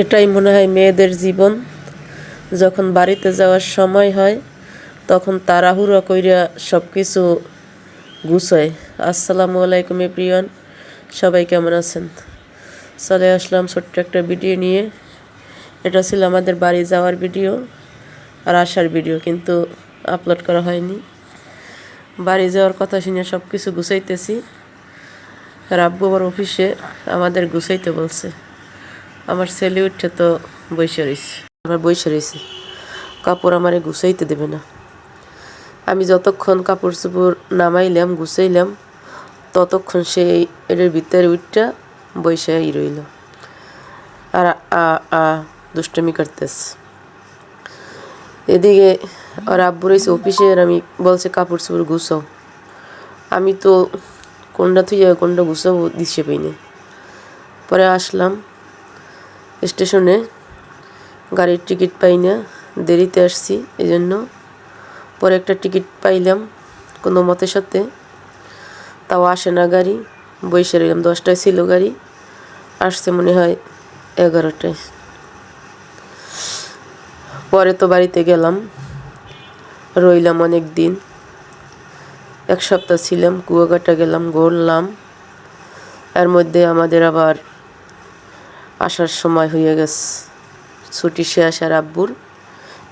এটাই মনে হয় মেয়েদের জীবন। যখন বাড়িতে যাওয়ার সময় হয়, তখন তাড়াহুড়ো কইরা সব কিছু গুছায়। আসসালামু আলাইকুম প্রিয়ন সবাই কেমন আছেন? চলে আসলাম ছোট্ট একটা ভিডিও নিয়ে। এটা ছিল আমাদের বাড়ি যাওয়ার ভিডিও আর আসার ভিডিও, কিন্তু আপলোড করা হয়নি। বাড়ি যাওয়ার কথা শুনে সব কিছু গুছাইতেছি। রাব্বু আবার অফিসে আমাদের গুছাইতে বলছে। আমার ছেলে উঠে তো বৈশে রয়েছে আমার বৈশে কাপড় আমারে গুছাইতে দেবে না। আমি যতক্ষণ কাপড় চোপড় নামাইলাম, গুছাইলাম, ততক্ষণ সে এটার ভিতরে উঠটা বৈশাই রইল। আর আ আ, দুষ্টমি করতেছে। এদিকে আর আব্বু রয়েছে অফিসে, আর আমি বলছে, কাপড় চোপড় গুছাও। আমি তো কোনটা থুইয়া কোনটা গুছাবো দিশে পাইনি। পরে আসলাম স্টেশনে গাড়ির টিকিট পাই না দেরিতে আসছি এই জন্য পরে একটা টিকিট পাইলাম কোনো মতের সাথে। তাও আসে না গাড়ি বৈশে রইলাম, দশটায় ছিল গাড়ি, আসছে মনে হয় এগারোটায়। পরে তো বাড়িতে গেলাম, রইলাম অনেক দিন এক সপ্তাহ ছিলাম, কুয়াকাটা গেলাম, ঘুরলাম। এর মধ্যে আমাদের আবার আসার সময় হয়ে গেছে। ছুটি শেষ আর আব্বুর।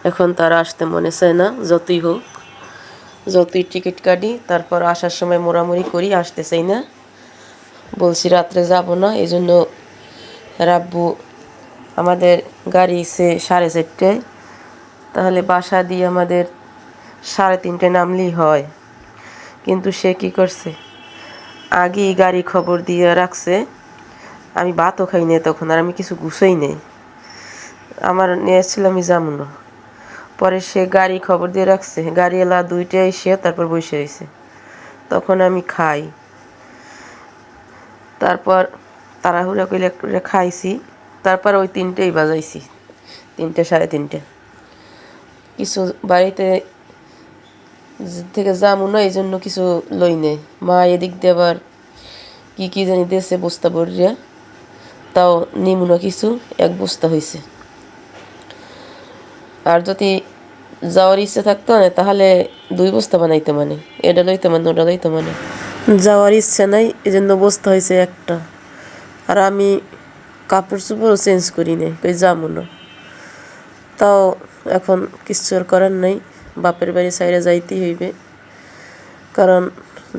এখন তারা আসতে মনে চায় না, যতই হোক। যতই টিকিট কাটি, তারপর আসার সময় মোড়ামুড়ি করি, আসতে চাই না। বলছি, রাত্রে যাব না। এই জন্য রাব্বু আমাদের গাড়ি সে সাড়ে চারটায়। তাহলে বাসা দিয়ে আমাদের সাড়ে তিনটায় নামলেই হয়। কিন্তু সে কি করছে? আগেই গাড়ি খবর দিয়ে রাখছে। আমি ভাতও খাই নাই তখন, আর আমি কিছু গুছাই নেই। আমার নিয়েছিল আমি যাব না পরে সে গাড়ি খবর দিয়ে রাখছে, গাড়ি এলা দুইটায় এসে তারপর বসে রয়েছে। তখন আমি খাই। তারপর তাড়াহুড়া করে খাইছি। তারপর ওই তিনটেই বাজাইছি, তিনটে, সাড়ে তিনটে। কিছু বাড়িতে থেকে যাব না এই জন্য কিছু লই নেই। মা এদিক দিয়ে আবার কী কী জানি দিয়েছে বস্তা বড়িয়া তাও নিমু না কিছু এক বস্তা হয়েছে আর যদি যাওয়ার ইচ্ছে থাকতো না, তাহলে দুই বস্তা বানাইতে মানে এটা লইতে মানে ওটা লইতে মানে। যাওয়ার ইচ্ছে নাই এই জন্য বস্তা হয়েছে একটা। আর আমি কাপড় চোপড়ও চেঞ্জ করি নাই, কই যাব না। তাও এখন কিছু আর করার নাই, বাপের বাড়ি সাইডে যাইতেই হইবে। কারণ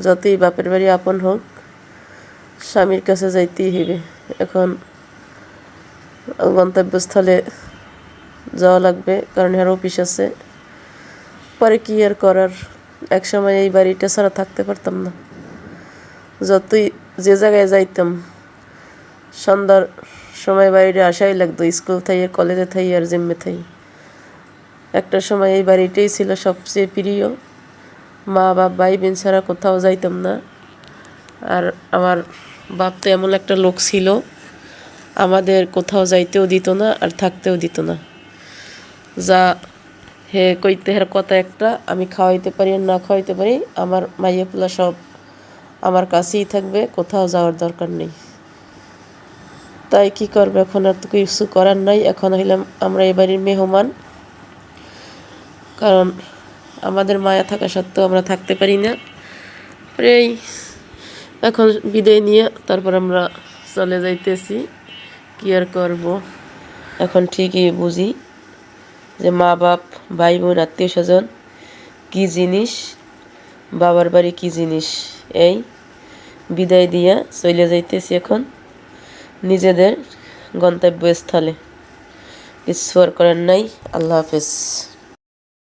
যতই বাপের বাড়ি আপন হোক, স্বামীর কাছে যাইতেই হইবে। এখন গন্তব্যস্থলে যাওয়া লাগবে, কারণ এর অফিস আছে। পরে কি আর করার? এক সময় এই বাড়িটা ছাড়া থাকতে পারতাম না। যতই যে জায়গায় যাইতাম, সন্ধ্যার সময় বাইরে আসাই লাগতো, স্কুল থাই কলেজে থাই আর জিম্মে থাই। একটা সময় এই বাড়িটাই ছিল সবচেয়ে প্রিয়। মা, বাপ ভাই বোন ছাড়া কোথাও যাইতাম না। আর আমার বাপ তো এমন একটা লোক ছিল, আমাদের কোথাও যাইতেও দিত না আর থাকতেও দিত না। যা হে কইতে হের কথা একটা, আমি খাওয়াইতে পারি আর না খাওয়াইতে পারি, আমার মাইয়া পোলা সব আমার কাছেই থাকবে, কোথাও যাওয়ার দরকার নেই। তাই কি করবে, এখন আর তো কিছু করার নাই, এখন হইলাম আমরা এ বাড়ির মেহমান। কারণ আমাদের মায়া থাকা সত্ত্বেও আমরা থাকতে পারি না। এই এখন বিদায় নিয়ে তারপর আমরা চলে যাইতেছি। কি আর করব? এখন ঠিকই বুঝি যে মা বাপ, ভাই বোন, আত্মীয় স্বজন কী জিনিস, বাবার বাড়ি কী জিনিস? এই বিদায় দিয়া চলে যাইতেছি এখন নিজেদের গন্তব্যস্থলে। কিছু আর করার নাই। আল্লাহ হাফেজ।